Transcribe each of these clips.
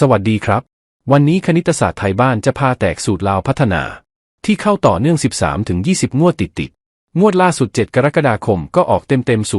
สวัสดีครับ วันนี้คณิตศาสตร์ไทยบ้านจะพาแตกสูตรลาวพัฒนา ที่เข้าต่อเนื่อง 13 ถึง 20 งวดติดติดๆงวดล่าสุด 7 กรกฎาคมก็ออกเต็มเต็มๆ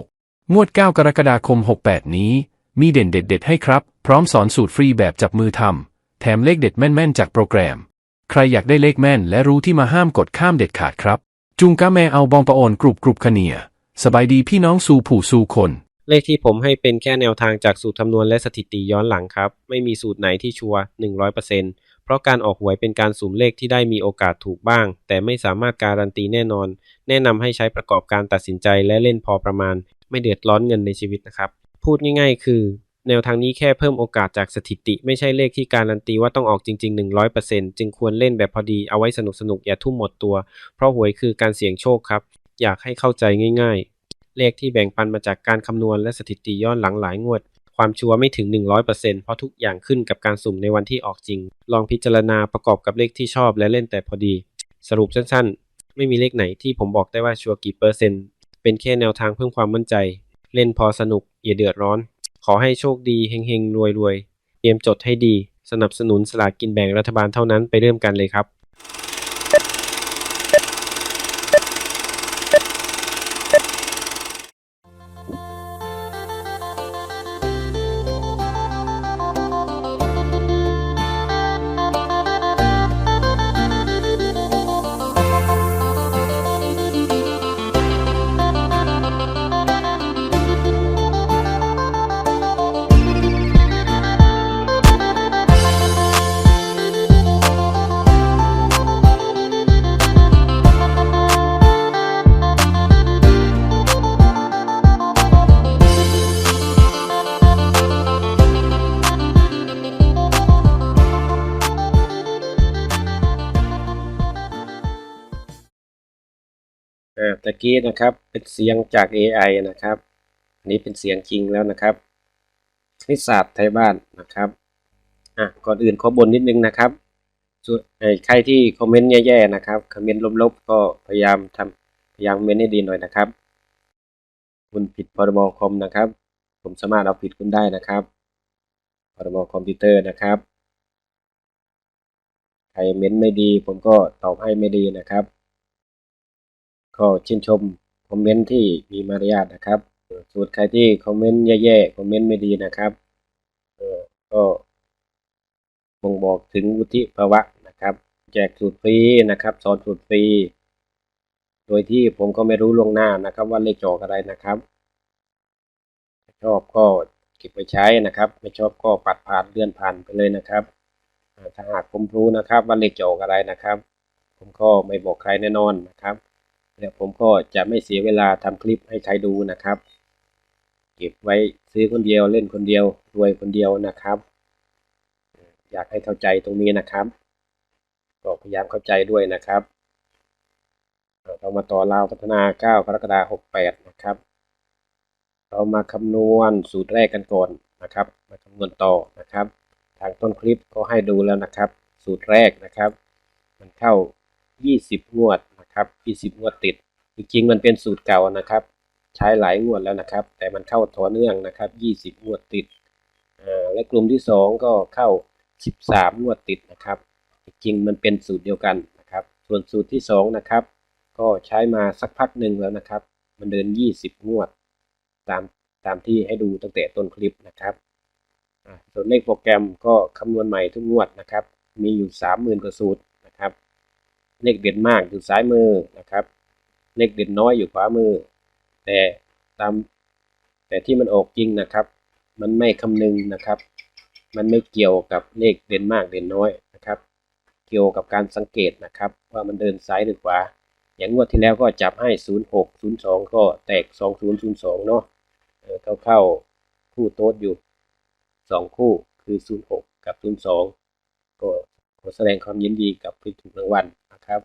066 งวด 9 กรกฎาคม 68 นี้ มีเด่นเด็ดๆให้ครับ พร้อมสอนสูตรฟรีแบบจับมือทำแถมเลขเด็ดแม่น ๆ จากโปรแกรม ใครอยากได้เลขแม่น และรู้ที่มาห้ามกดข้ามเด็ดขาดครับ จุงกะแมเอาบองปะโอนกรุบกรุบขเนีย สบายดีพี่น้องสู่ผู้สู่คน เลขที่ผมให้เป็นแค่แนวทางจากสูตรคำนวณและสถิติย้อนหลังครับ ไม่มีสูตรไหนที่ชัวร์100%เพราะการออกหวยเป็นการสุ่มเลขที่ได้มีโอกาสถูกบ้าง แต่ไม่สามารถการันตีแน่นอน แนะนำให้ใช้ประกอบการตัดสินใจและเล่นพอประมาณ ไม่เดือดร้อนเงินในชีวิตนะครับ พูดง่าย ๆ คือ แนวทางนี้แค่เพิ่มโอกาสจากสถิติ ไม่ใช่เลขที่การันตีว่าต้องออกจริง ๆ 100%จึงควรเล่นแบบพอดีเอาไว้สนุกๆอย่าทุ่มหมดตัว เพราะหวยคือการเสี่ยงโชคครับ อยากให้เข้าใจง่าย ๆ เลขที่แบ่งปันมาจากการคำนวณและสถิติย้อนหลังหลายงวด ความชัวร์ไม่ถึง 100%เพราะทุกอย่างขึ้นกับการสุ่มในวันที่ออกจริง ลองพิจารณาประกอบกับเลขที่ชอบและเล่นแต่พอดี สรุปสั้นๆ ไม่มีเลขไหนที่ผมบอกได้ว่าชัวร์กี่เปอร์เซ็นต์ เป็นแค่แนวทางเพิ่มความมั่นใจ เล่นพอสนุกอย่าเดือดร้อน ขอให้โชคดีเฮงๆรวยๆเตรียมจดให้ดี สนับสนุนสลากกินแบ่งรัฐบาลเท่านั้นไปเริ่มกันเลยครับ อ่าตะกี้นะครับเป็นเสียงจาก AI นะครับอันนี้เป็นเสียงจริงแล้วนะครับคณิตศาสตร์ไทยบ้านนะครับอะก่อนอื่นขอบนนิดนึงนะครับส่วนใครที่คอมเมนต์แย่ๆนะครับคอมเมนต์ลบๆก็พยายามทำพยายามเมนต์ให้ดีหน่อยนะครับ คุณผิดพรบคอมนะครับ ผมสามารถเอาผิดคุณได้นะครับพรบคอมพิวเตอร์นะครับใครเม้นต์ไม่ดี ผมก็ตอบให้ไม่ดีนะครับ ก็ชื่นชมคอมเมนต์ที่มีมารยาทนะครับส่วนใครที่คอมเมนต์แย่ๆคอมเมนต์ไม่ดีนะครับเออก็บ่งบอกถึงวุฒิภาวะนะครับ แจกสูตรฟรีนะครับสอนสูตรฟรีโดยที่ผมก็ไม่รู้ล่วงหน้านะครับ ว่าเลขจอกอะไรนะครับ ชอบก็เก็บไว้ใช้นะครับ ไม่ชอบก็ปัดผ่านเลื่อนผ่านไปเลยนะครับถ้าหากผมรู้นะครับว่าเลขจอกอะไรนะครับ ผมก็ไม่บอกใครแน่นอนนะครับ แล้วผมก็จะไม่เสียเวลาทำคลิปให้ใครดูนะครับ เก็บไว้ซื้อคนเดียวเล่นคนเดียวรวยคนเดียวนะครับ อยากให้เข้าใจตรงนี้นะครับก็พยายามเข้าใจด้วยนะครับ เรามาต่อราวพัฒนา 9 กรกฎาคม 68 นะครับ เรามาคำนวณสูตรแรกกันก่อนนะครับ มาคำนวณต่อนะครับ ทางต้นคลิปก็ให้ดูแล้วนะครับ สูตรแรกนะครับ มันเข้า 20 งวดนะ ครับ20งวดติด จริงๆมันเป็นสูตรเก่านะครับ ใช้หลายงวดแล้วนะครับ แต่มันเข้าต่อเนื่องนะครับ 20งวดติดและกลุ่มที่ 2 ก็เข้า 13งวดติดนะครับ จริงๆมันเป็นสูตรเดียวกันนะครับ ส่วนสูตรที่ 2 นะครับ ก็ใช้มาสักพักหนึ่งแล้วนะครับ มันเดิน 20 งวด ตามตามที่ให้ดูตั้งแต่ต้นคลิปนะครับส่วนเลขโปรแกรมก็คำนวณใหม่ทุกงวดนะครับ มีอยู่ 30,000กว่าสูตร เลขเด่นมากอยู่ซ้ายมือนะครับ เลขเด่นน้อยอยู่ขวามือ แต่ตามแต่ที่มันออกจริงนะครับ มันไม่คำนึงนะครับ มันไม่เกี่ยวกับเลขเด่นมากเด่นน้อยนะครับ เกี่ยวกับการสังเกตนะครับ ว่ามันเดินซ้ายหรือขวา อย่างงวดที่แล้วก็จับให้ 06 02 ก็แตก 2002 เนาะเออเข้าเข้าคู่โต๊ดอยู่ 2 คู่คือ 06 กับ 02 ก็ ขอแสดงความยินดีกับผู้ถูกรางวัลนะครับ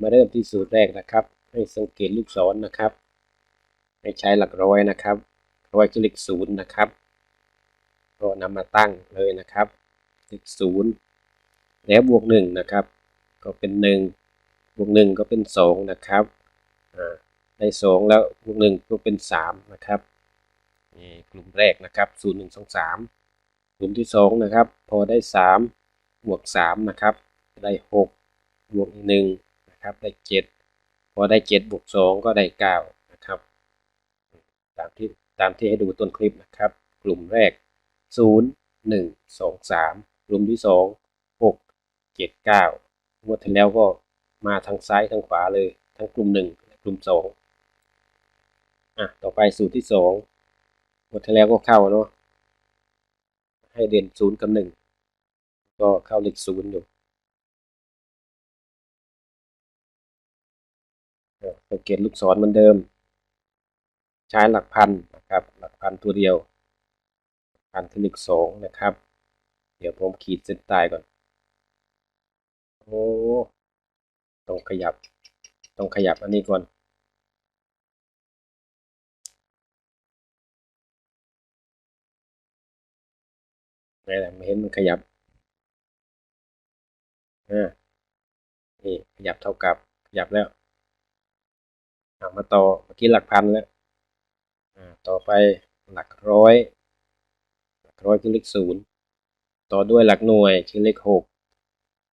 มาเริ่มที่สูตรแรกนะครับ ให้สังเกตลูกศรนนะครับ ให้ใช้หลักร้อยนะครับ ร้อยคือเลขศูนย์นะครับก็นำมาตั้งเลยนะครับเลขศูนย์แล้วบวกหนึ่งนะครับ ก็เป็นหนึ่งบวกหนึ่งก็เป็นสองนะครับได้สองแล้วบวกหนึ่งก็เป็นสามนะครับนี่กลุ่มแรกนะครับศูนย์หนึ่งสองสามกลุ่มที่สองนะครับ พอได้สาม บวกสามนะครับได้หกบวกอีกหนึ่งนะครับได้เจ็ดพอได้เจ็ดบวกสองก็ได้เก้านะครับ ตามที่ตามที่ให้ดูต้นคลิปนะครับ กลุ่มแรกศูนย์หนึ่งสองสามกลุ่มที่สองหกเจ็ดเก้างวดที่แล้วก็มาทางซ้ายทางขวาเลย ทั้งกลุ่มหนึ่งกลุ่มสองอะ ต่อไปสูตรที่สองวดที่แล้วก็เข้าเนาะให้เด่นศูนย์กับหนึ่ง ก็เข้าเลขศูนย์อยู่สังเกตลูกศรเหมือนเดิม ใช้หลักพันนะครับ หลักพันตัวเดียวพันคือเลขสองนะครับ เดี๋ยวผมขีดเส้นใต้ก่อน โอ้ต้องขยับ ต้องขยับอันนี้ก่อนไม่เห็นมันขยับ อ่านี่ขยับเท่ากับขยับแล้วามาต่อเมื่อกี้หลักพันแล้วต่อไปหลักร้อยหลักร้อยคือเลขศูนย์ต่อด้วยหลักหน่วยคือเลขหก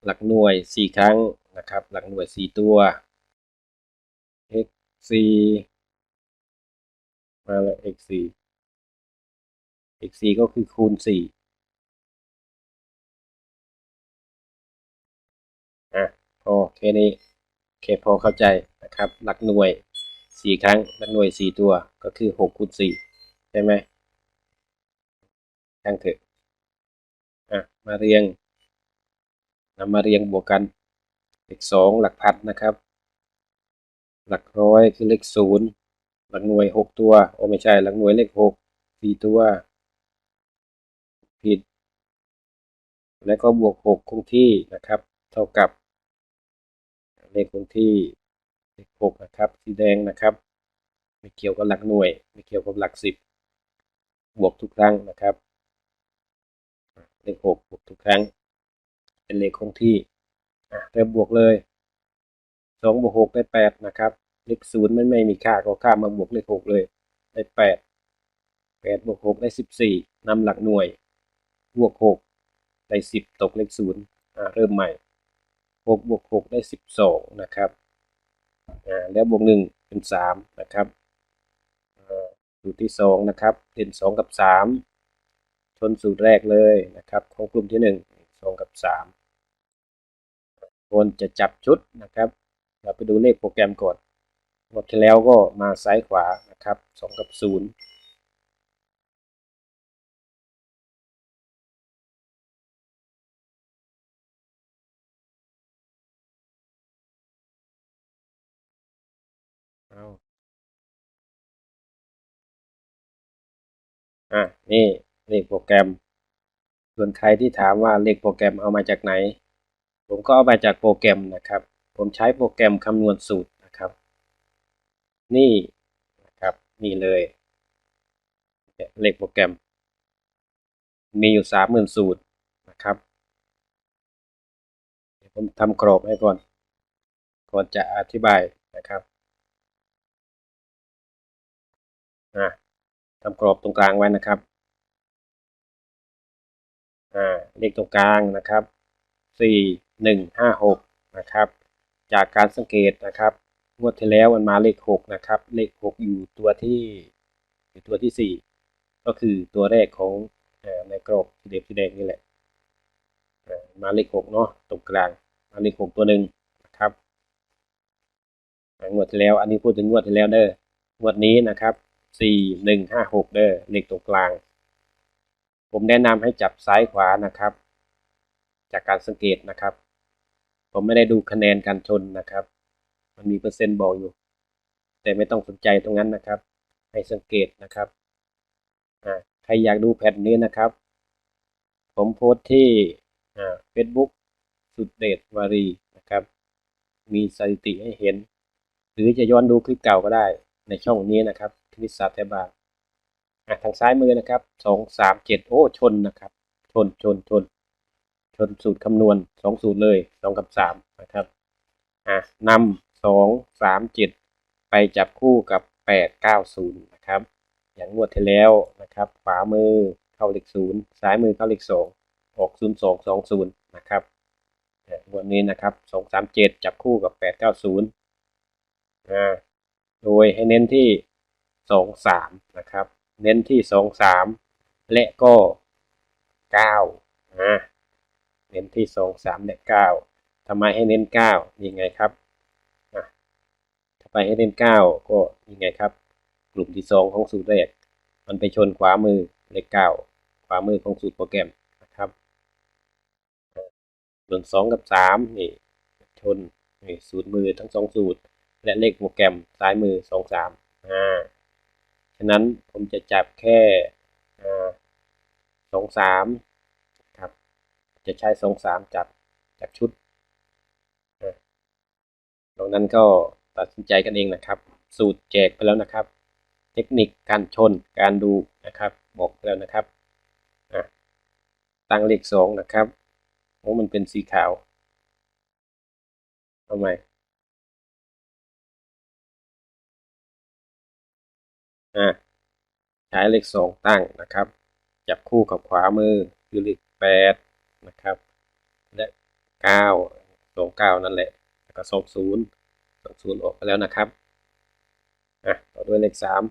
หลักหน่วยสี่ครั้งนะครับ หลักหน่วยสี่ตัว x สี่มาแล้ว x สี่ x สี่ก็คือคูณสี่ อะพอแค่นี้แค่พอเข้าใจนะครับ หลักหน่วยสี่ครั้ง หลักหน่วยสี่ตัวก็คือหกคูณสี่ใช่ไหมช่างเถอะอะมาเรียงนำมาเรียงบวกกันเลขสองหลักพันนะครับ หลักร้อยคือเลขศูนย์หลักหน่วยหกตัวโอ้ไม่ใช่ หลักหน่วยเลขหกสี่ตัว ผิด แล้วก็บวกหกคงที่นะครับ เท่ากับ เลขคงที่เลขหกนะครับ สีแดงนะครับ ไม่เกี่ยวกับหลักหน่วย ไม่เกี่ยวกับหลักสิบบวกทุกครั้งนะครับ เลขหกบวกทุกครั้ง เป็นเลขคงที่อะเริ่มบวกเลยสองบวกหกได้แปดนะครับ เลขศูนย์มันไม่มีค่าก็ข้ามมาบวกเลขหกเลย ได้แปดแปดบวกหกได้สิบสี่นำหลักหน่วย บวกหกได้สิบตกเลขศูนย์อ่าเริ่มใหม่ 6บวก6ได้ 12 นะครับแล้วบวก1เป็น 3 นะครับสูตรที่ 2 นะครับเป็น2 กับ 3 ชนสูตรแรกเลยนะครับ ของกลุ่มที่ 1 2 กับ 3 คนจะจับชุดนะครับ เราไปดูเลขโปรแกรมก่อนหมดที่แล้วก็มาซ้ายขวานะครับ 2 กับ 0 อะนี่เลขโปรแกรม ส่วนใครที่ถามว่าเลขโปรแกรมเอามาจากไหน ผมก็เอามาจากโปรแกรมนะครับ ผมใช้โปรแกรมคำนวณสูตรนะครับ นี่นะครับนี่เลยเลขโปรแกรม มีอยู่สามหมื่นสูตรนะครับผมทำกรอบให้ก่อน ก่อนจะอธิบายนะครับ อะ ทำกรอบตรงกลางไว้นะครับอ่าเลขตรงกลางนะครับสี่หนึ่งห้าหกนะครับ จากการสังเกตนะครับงวดที่แล้วมันมาเลขหกนะครับ เลขหกอยู่ตัวที่อยู่ตัวที่สี่ก็คือตัวแรกของอในกรอบสีแดงสีแดงนี่แหละมาเลขหกเนาะตรงกลางมาเลขหกตัวหนึ่งนะครับงวดที่แล้วอันนี้พูดถึงงวดที่แล้วเด้องวดนี้นะครับ สี่หนึ่งห้าหกเด้อเลขตรงกลาง ผมแนะนำให้จับซ้ายขวานะครับ จากการสังเกตนะครับ ผมไม่ได้ดูคะแนนการชนนะครับ มันมีเปอร์เซ็นต์บอกอยู่ แต่ไม่ต้องสนใจตรงนั้นนะครับ ให้สังเกตนะครับใครอยากดูแผ่นนี้นะครับ ผมโพสต์ที่เฟซบุ๊กสุดเดชวารีนะครับ มีสถิติให้เห็น หรือจะย้อนดูคลิปเก่าก็ได้ในช่องนี้นะครับ คณิตศาสตร์ไทยบาลทางซ้ายมือนะครับสองสามเจ็ดโอ้ชนนะครับ ชนชนชน ชนสูตรคำนวณสองสูตรเลยสองกับสามนะครับอะนำสองสามเจ็ดไปจับคู่กับแปดเก้าศูนย์นะครับ อย่างงวดที่แล้วนะครับ ขวามือเข้าเลขศูนย์ซ้ายมือเข้าเลขสองออกศูนย์สองสองศูนย์นะครับงวันนี้นะครับสองสามเจ็ดจับคู่กับแปดเก้าศูนย์อ่าโดยให้เน้นที่ สองสามนะครับ เน้นที่สองสามและก็เก้าอ่าเน้นที่สองสามและเก้าทำไมให้เน้นเก้ายังไงครับอะทำไมให้เน้นเก้าก็ยังไงครับ กลุ่มที่สองของสูตรแรก มันไปชนขวามือเลขเก้าขวามือของสูตรโปรแกรมนะครับส่วนสองกับสามนี่ชนนี่สูตรมือทั้งสองสูตร และเลขโปรแกรมซ้ายมือสองสามอ่า ฉะนั้นผมจะจับแค่สองสามครับ จะใช้สองสามจับจับชุดตรงนั้นก็ตัดสินใจกันเองนะครับ สูตรแจกไปแล้วนะครับ เทคนิคการชนการดูนะครับ บอกแล้วนะครับตั้งเลขสองนะครับโอ้มันเป็นสีขาวทำไม อะใช้เลขสองตั้งนะครับ จับคู่กับขวามือคือเลขแปดนะครับ และเก้าสองเก้านั่นแหละแล้วก็สองศูนย์สองศูนย์ออกไปแล้วนะครับอะต่อด้วยเลขสาม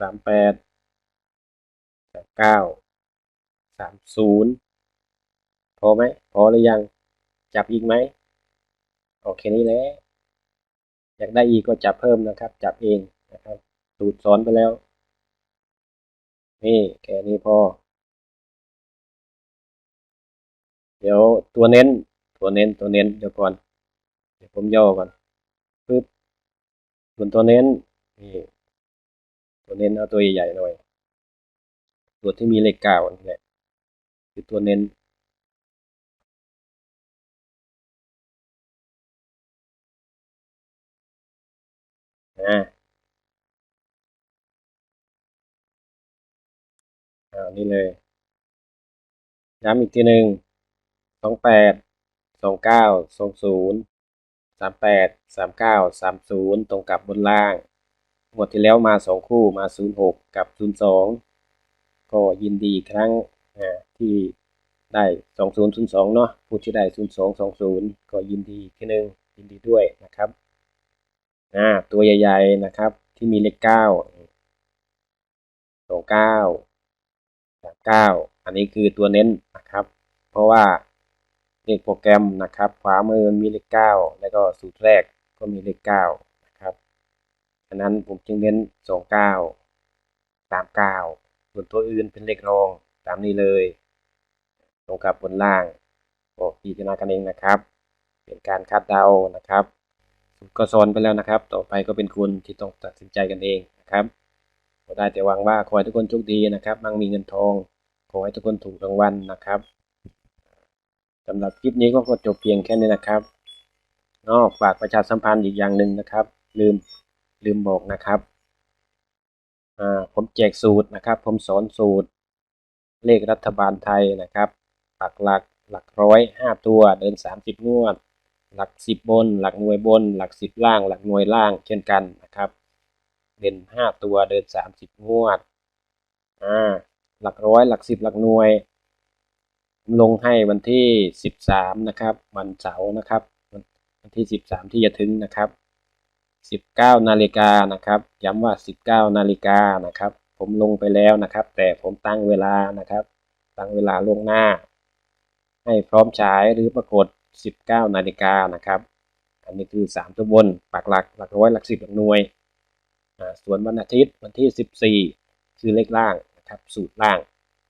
สามแปดสามเก้าสามศูนย์พอไหมพอหรือยังจับอีกไหมโอเคนี้แหละ อยากได้อีกก็จับเพิ่มนะครับ จับเองนะครับสูตรสอนไปแล้ว นี่แค่นี้พอ เดี๋ยวตัวเน้น ตัวเน้นตัวเน้นเดี๋ยวก่อนเดี๋ยวผมย่อก่อนปึ๊บส่วนตัวเน้นนี่ตัวเน้นเอาตัวใหญ่ๆหน่อยตัวที่มีเลขเก้านี่แหละคือตัวเน้น อานี่เลย ย้ำอีกทีหนึ่งสองแปดสองเก้าสองศูนย์สามแปดสามเก้าสามศูนย์ตรงกับบนล่างหมดที่แล้วมาสองคู่มา06กับ02ก็ยินดีครั้งที่ได้2002เนาะผู้ที่ได้0220ก็ยินดีทีหนึ่งยินดีด้วยนะครับ อ่าตัวใหญ่ ๆนะครับ ที่มีเลข9 29 39อันนี้คือตัวเน้นนะครับ เพราะว่าเลขโปรแกรมนะครับ ขวามือมีเลข9แล้วก็สูตรแรกก็มีเลข9นะครับฉะนั้นผมจึงเน้นสองเก้าสามเก้าส่วนตัวอื่นเป็นเลขรองตามนี้เลยตรงกับบนล่างก็พิจารณากันเองนะครับ เป็นการคาดเดานะครับ ก็สอนไปแล้วนะครับ ต่อไปก็เป็นคุณที่ต้องตัดสินใจกันเองนะครับก็ได้แต่หวังว่าขอให้ทุกคนโชคดีนะครับ มั่งมีเงินทอง ขอให้ทุกคนถูกรางวัลนะครับสำหรับคลิปนี้ก็จบเพียงแค่นี้นะครับนอกฝากประชาสัมพันธ์อีกอย่างหนึ่งนะครับ ลืมลืมบอกนะครับผมแจกสูตรนะครับ ผมสอนสูตร เลขรัฐบาลไทยนะครับหลักหลักหลักร้อยห้าตัวเดินสามสิบงวด หลักสิบบน หลักหน่วยบน หลักสิบล่าง หลักหน่วยล่าง เช่นกันนะครับเด่นห้าตัวเดินสามสิบงวดอ่าหลักร้อยหลักสิบหลักหน่วย ลงให้วันที่สิบสามนะครับ วันเสาร์นะครับวันที่สิบสามที่จะถึงนะครับ 19 นาฬิกานะครับ ย้ำว่า 19 นาฬิกานะครับ ผมลงไปแล้วนะครับ แต่ผมตั้งเวลานะครับ ตั้งเวลาล่วงหน้า ให้พร้อมฉายหรือปรากฏ 19นาฬิกานะครับ อันนี้คือ 3 ตัวบนปักหลักหลักร้อยหลักสิบหลักหน่วยส่วนวันอาทิตย์วันที่ 14 คือเลขล่างนะครับสูตรล่าง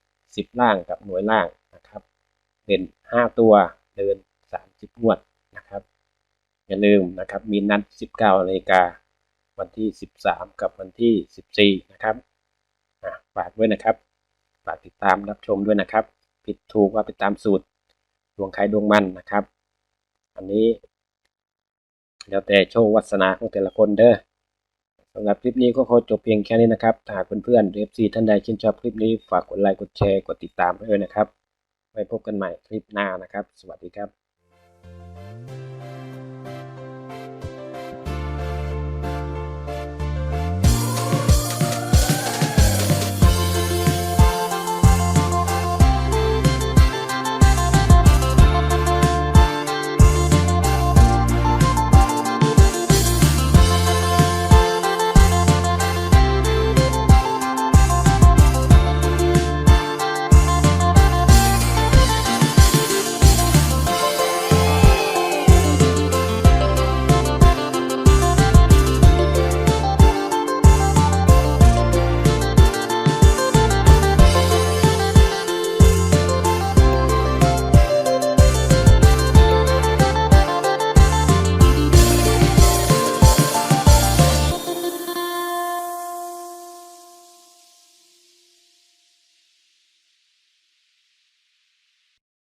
10 ล่างกับหน่วยล่างนะครับเด่น5 ตัวเดิน 30งวดนะครับอย่าลืมนะครับมีนัด 19นาฬิกาวันที่ 13 กับวันที่ 14 นะครับฝากด้วยนะครับ ฝากติดตามรับชมด้วยนะครับ ผิดถูกว่าไปตามสูตร วงใครดวงมันนะครับ อันนี้แล้วแต่โชควาสนาของแต่ละคนเด้อสำหรับคลิปนี้ก็ขอจบเพียงแค่นี้นะครับถ้าหากเพื่อนๆเรือ FC ท่านใดชื่นชอบคลิปนี้ฝากกดไลค์กดแชร์กดติดตามด้วยนะครับไว้พบกันใหม่คลิปหน้านะครับ สวัสดีครับ